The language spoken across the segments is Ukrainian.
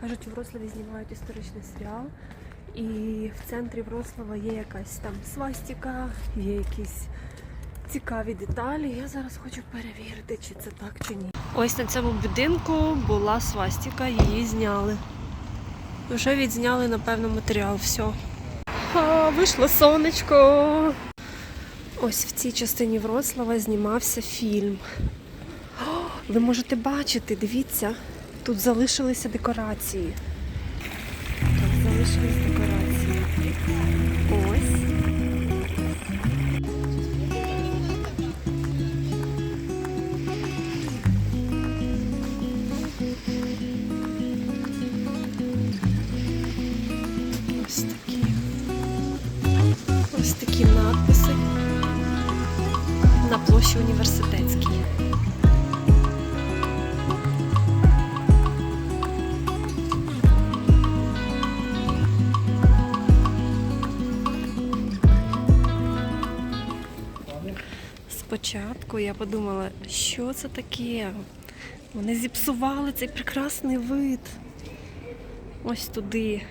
Кажуть, у Вроцлаві знімають історичний серіал. І в центрі Вроцлава є якась там свастіка, є якісь цікаві деталі. Я зараз хочу перевірити, чи це так чи ні. Ось на цьому будинку була свастіка, її зняли. Вже відзняли, напевно, матеріал. Все. А, вийшло сонечко. Ось в цій частині Вроцлава знімався фільм. О, ви можете бачити, дивіться, тут залишилися декорації. Тут залишились декорації. Ось. Ось такі. Ось такі надписи на площі університетській. Спочатку я подумала, що це таке? Вони зіпсували цей прекрасний вид. Ось туди.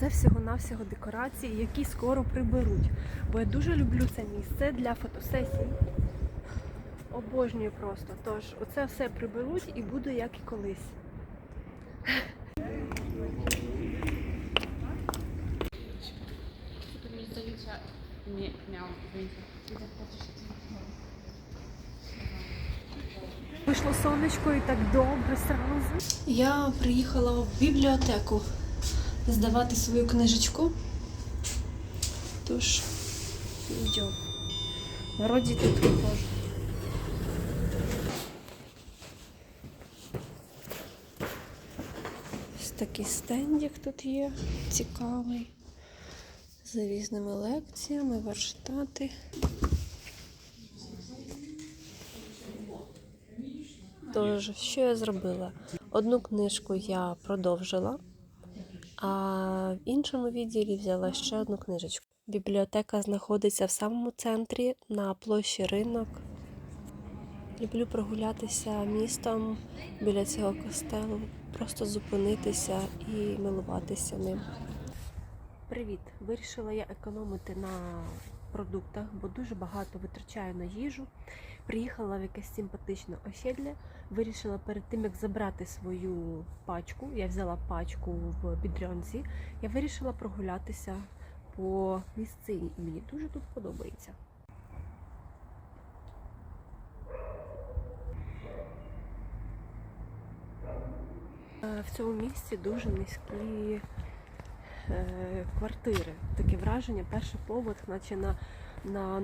Це всього-навсього декорації, які скоро приберуть. Бо я дуже люблю це місце для фотосесій. Обожнюю просто. Тож оце все приберуть і буде як і колись. Вийшло сонечко і так добре сразу. Я приїхала в бібліотеку здавати свою книжечку. Тож, йдемо. Вроді тут. Ось такий стендик тут є, цікавий. З різними лекціями, верштати. Тож, що я зробила? Одну книжку я продовжила, а в іншому відділі взяла ще одну книжечку. Бібліотека знаходиться в самому центрі на площі ринок. Люблю прогулятися містом біля цього костелу, просто зупинитися і милуватися ним. Привіт! Вирішила я економити на продуктах, бо дуже багато витрачаю на їжу. Приїхала в якесь симпатичне осідля. Вирішила перед тим, як забрати свою пачку, я взяла пачку в бідрянці, я вирішила прогулятися по місцині. І мені дуже тут подобається. Е, В цьому місці дуже низькі квартири. Таке враження, перший поверх, наче на, на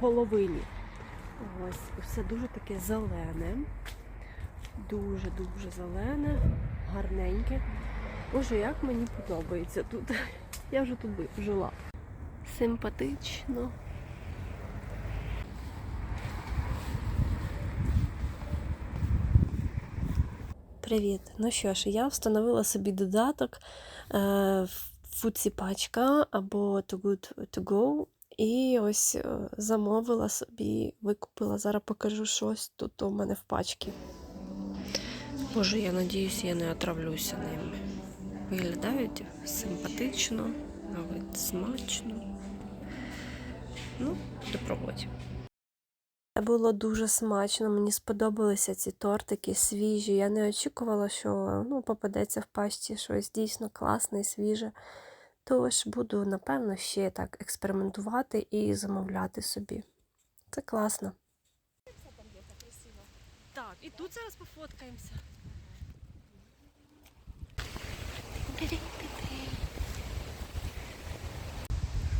половині. Ось, все дуже таке зелене. Дуже-дуже зелене, гарненьке. Боже, як мені подобається тут. Я вже тут жила. Симпатично. Привіт. Ну що ж, я встановила собі додаток е, Фудсі пачка або Too Good To Go. І ось е, замовила собі, викупила. Зараз покажу щось тут у мене в пачці. Боже, я надіюсь, я не отравлюся ними. Виглядають симпатично, навіть смачно. Ну, до пробувати. Це було дуже смачно, мені сподобалися ці тортики свіжі. Я не очікувала, що ну, попадеться в пасті щось дійсно класне і свіже. Тож буду, напевно, ще так експериментувати і замовляти собі. Це класно. Так, і тут зараз пофоткаємося.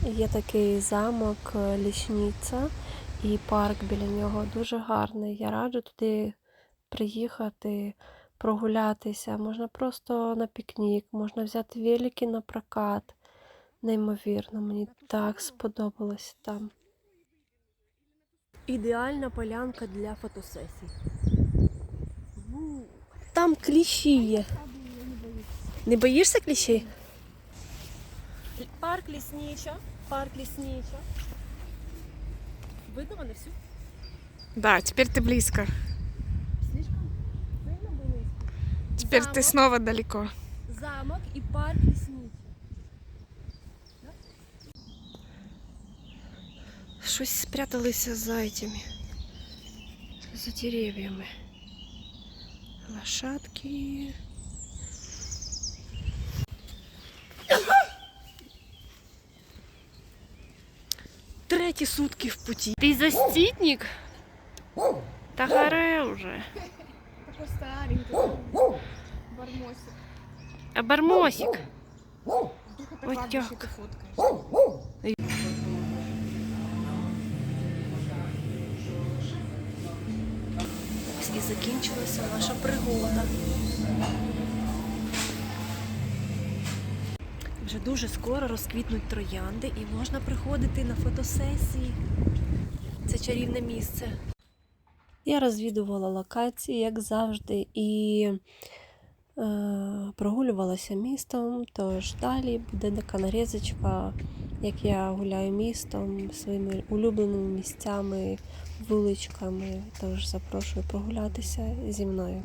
Є такий замок е, Лічниця і парк біля нього дуже гарний. Я раджу туди приїхати, прогулятися. Можна просто на пікнік, можна взяти велики на прокат. Неймовірно, мені так сподобалось там. Ідеальна полянка для фотосесій. Там кліщі є. Не боїшся кліщей? Парк ліснича. Парк ліснича. Видно мене? Да, теперь ты близко. Слишком? Сильно близько. Теперь ты снова далеко. Замок і парк Існіті. Щось спряталися за этими, за деревьями. Лошадки. Треті сутки в путі. Ти застітник? Та харе вже. Такой старенький. Бармосик. А бармосик. Ты. Ось і закінчилася наша пригода. Вже дуже скоро розквітнуть троянди і можна приходити на фотосесії. Це чарівне місце. Я розвідувала локації, як завжди, і е, прогулювалася містом, тож далі буде така нарізочка, як я гуляю містом, своїми улюбленими місцями, вуличками. Тож запрошую прогулятися зі мною.